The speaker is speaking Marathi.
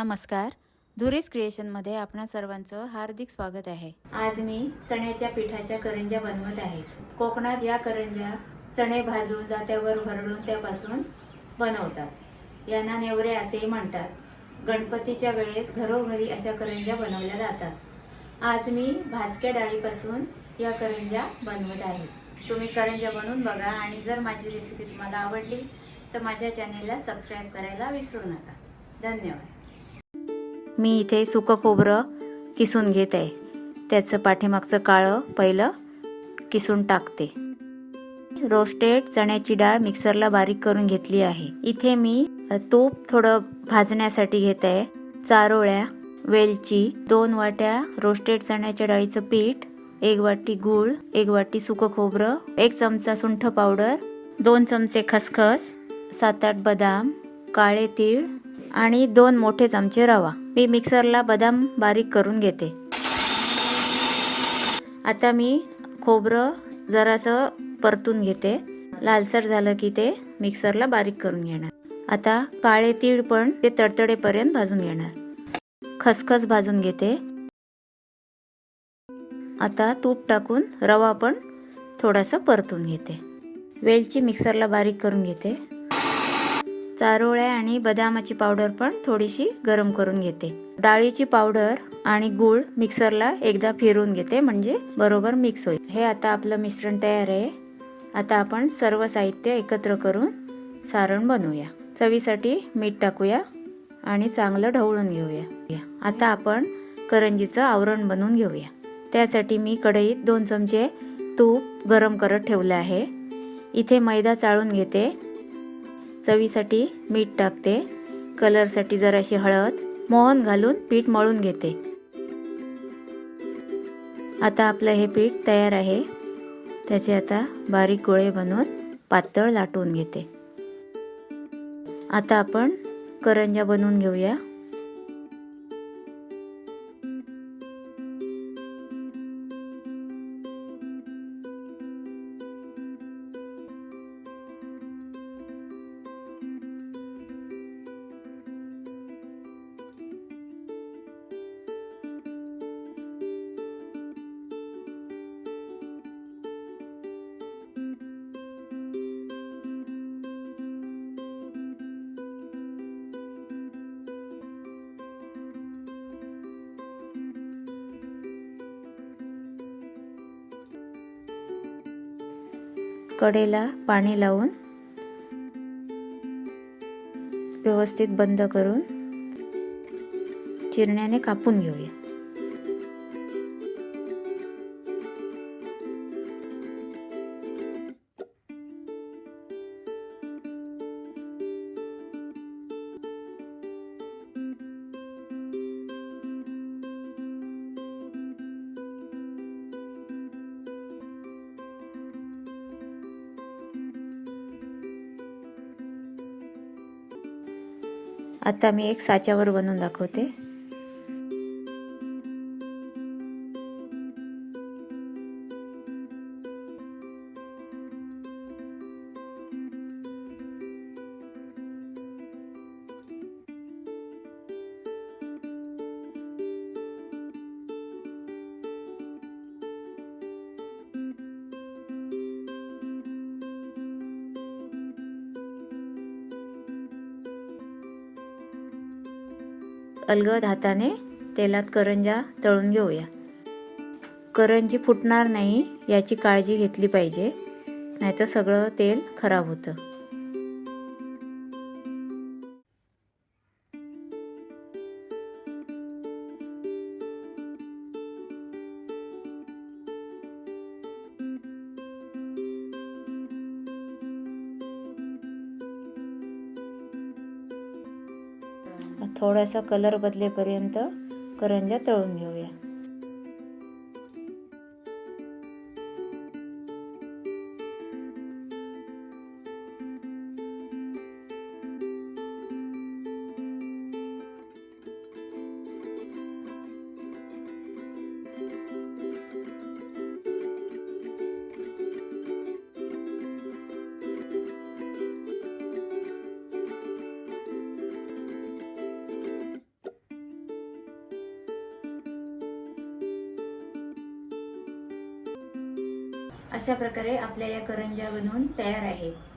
नमस्कार. धुरीज क्रिएशनमध्ये आपणा सर्वांचं हार्दिक स्वागत आहे. आज मी चण्याच्या पिठाच्या करंज्या बनवत आहे. कोकणात या करंज्या चणे भाजून जात्यावर भरडून त्यापासून बनवतात. यांना नेवरे असेही म्हणतात. गणपतीच्या वेळेस घरोघरी अशा करंज्या बनवल्या जातात. आज मी भाजक्या डाळीपासून या करंज्या बनवत आहे. तुम्ही करंज्या बनवून बघा आणि जर माझी रेसिपी तुम्हाला आवडली तर माझ्या चॅनेलला सबस्क्राईब करायला विसरू नका. धन्यवाद. मी इथे सुकं खोबरं किसून घेत. आहे त्याचं पाठीमागचं काळं पहिलं किसून टाकते. रोस्टेड चण्याची डाळ मिक्सरला बारीक करून घेतली आहे. इथे मी तूप थोडं भाजण्यासाठी घेत. आहे चारोळ्या वेलची दोन वाट्या रोस्टेड चण्याच्या डाळीचं पीठ एक वाटी गूळ एक वाटी सुकं खोबरं एक चमचा सुंठ पावडर दोन चमचे खसखस सात आठ बदाम काळे तीळ आणि दोन मोठे चमचे रवा. मी मिक्सरला बदाम बारीक करून घेते. आता मी खोबरं जरासं परतून घेते. लालसर झालं की ते मिक्सरला बारीक करून घेणार. आता काळे तीळ पण ते तडतडेपर्यंत भाजून घेणार. खसखस भाजून घेते. आता तूप टाकून रवा पण थोडासा परतून घेते. वेलची मिक्सरला बारीक करून घेते. चारोळ्या आणि बदामाची पावडर पण थोडीशी गरम करून घेते. डाळीची पावडर आणि गूळ मिक्सरला एकदा फिरून घेते म्हणजे बरोबर मिक्स होईल. हे आता आपलं मिश्रण तयार आहे. आता आपण सर्व साहित्य एकत्र करून सारण बनवूया. चवीसाठी मीठ टाकूया आणि चांगलं ढवळून घेऊया. आता आपण करंजीचं आवरण बनवून घेऊया. त्यासाठी मी कढईत दोन चमचे तूप गरम करत ठेवलं आहे. इथे मैदा चाळून घेते. चवीसाठी मीठ टाकते. कलरसाठी जराशी हळद मोहन घालून पीठ मळून घेते. आता आपलं हे पीठ तयार आहे. त्याचे आता बारीक गोळे बनवून पातळ लाटून घेते. आता आपण करंजा बनवून घेऊया. कडेला पाणी लावून व्यवस्थित बंद करून चिरण्याने कापून घेऊया. आता मी एक साच्यावर बनवून दाखवते. अलगद हाताने तेलात करंजा तळून घेऊया. करंजी फुटणार नाही याची काळजी घेतली पाहिजे नाहीतर सगळं तेल खराब होतं. थोडासा कलर बदलेपर्यंत करंजा तळून घेऊया. अशा प्रकारे आपल्या या करंज्या बनवून तयार आहेत.